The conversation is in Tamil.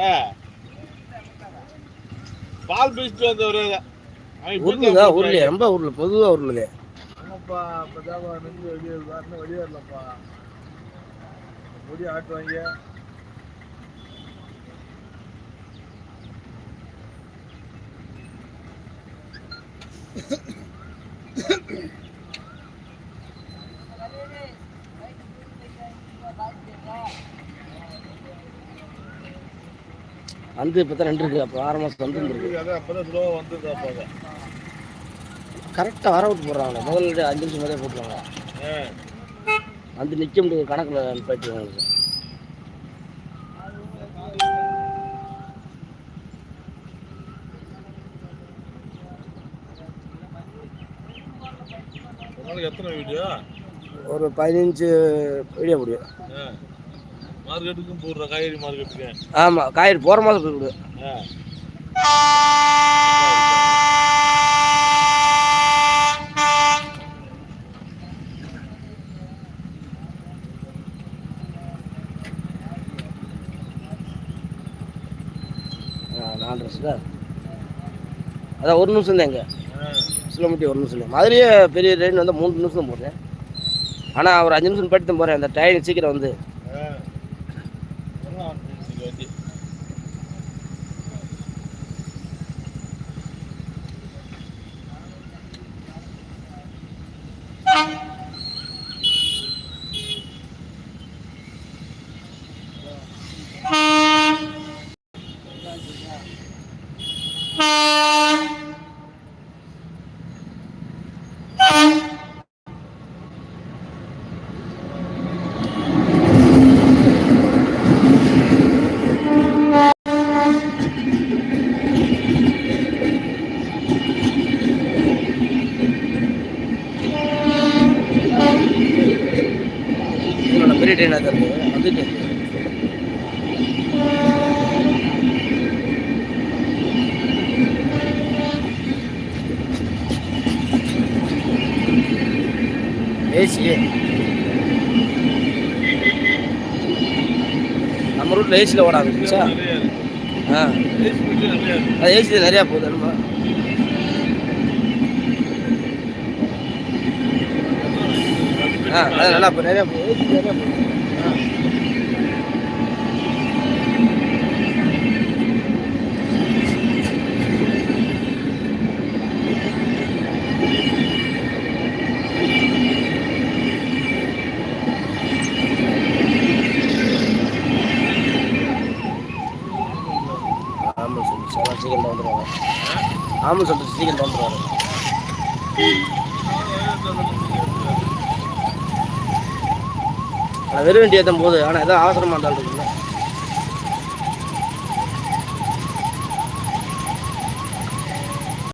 ஆ. பால் பீச்சிட்டு வந்தவர் உருளுதா? உருளையா ரொம்ப உருளு பொதுவாக உருளுதே. ஆமாப்பா அப்பதான் நெஞ்சு வெளியே வரணும் வெளியே வரலப்பா. முடி ஆட்டுவாங்க. வந்து இப்போ தான் ரெண்டு இருக்கு. அப்போ ஆறு மாதம் வந்து அப்போ கரெக்டாக வர விட்டு போடுறாங்க. முதல்ல அஞ்சு நிமிஷம் மாதிரியே போட்டுருவாங்க. வந்து நிற்க முடியாது. கணக்கில் போயிட்டு உங்களுக்கு ஒரு பதினஞ்சு வீடியோ முடியும். மார்க்கெட்டுக்கும் போடுற காய்கறி மார்க்கெட்டுக்கு. ஆமாம் காய்கறி போகிற மாதம் போய் ஆ. நாலு ட்ரெஸ்ஸில் அதான் ஒரு நிமிஷம் தான் எங்க. சிலமுட்டி ஒரு நிமிஷம் தான் மதுரையே பெரிய ட்ரெயின் வந்து மூணு நிமிஷம் தான் போடுறேன். ஆனால் ஒரு அஞ்சு நிமிஷம் போயிட்டு தான் போகிறேன் அந்த ட்ரெயின் சீக்கிரம் வந்து. ஆ. பெரிய ட்ரெயினாக தான் இருக்குது வந்துட்டு இருக்கு. நம்ம ரூட்டில் ஏசியில் ஓட ஆரம்பிச்சா ஆ. ஏசி அது ஏசி நிறையா போகுது நம்ம. ஆ அது நல்லா இப்போ நிறையா போகுது ஏசி நிறையா போகுது ஆமாம் சொல்லி சீக்கிரம் வந்துடுவாங்க ஆமாம் சொல்லிட்டு சீக்கிரம் வந்துடுவாரு ஆனால் வெறும் வண்டி ஏற்றும் போது ஆனால் எதாவது அவசரமாக இருந்தாலும் இருக்குல்ல?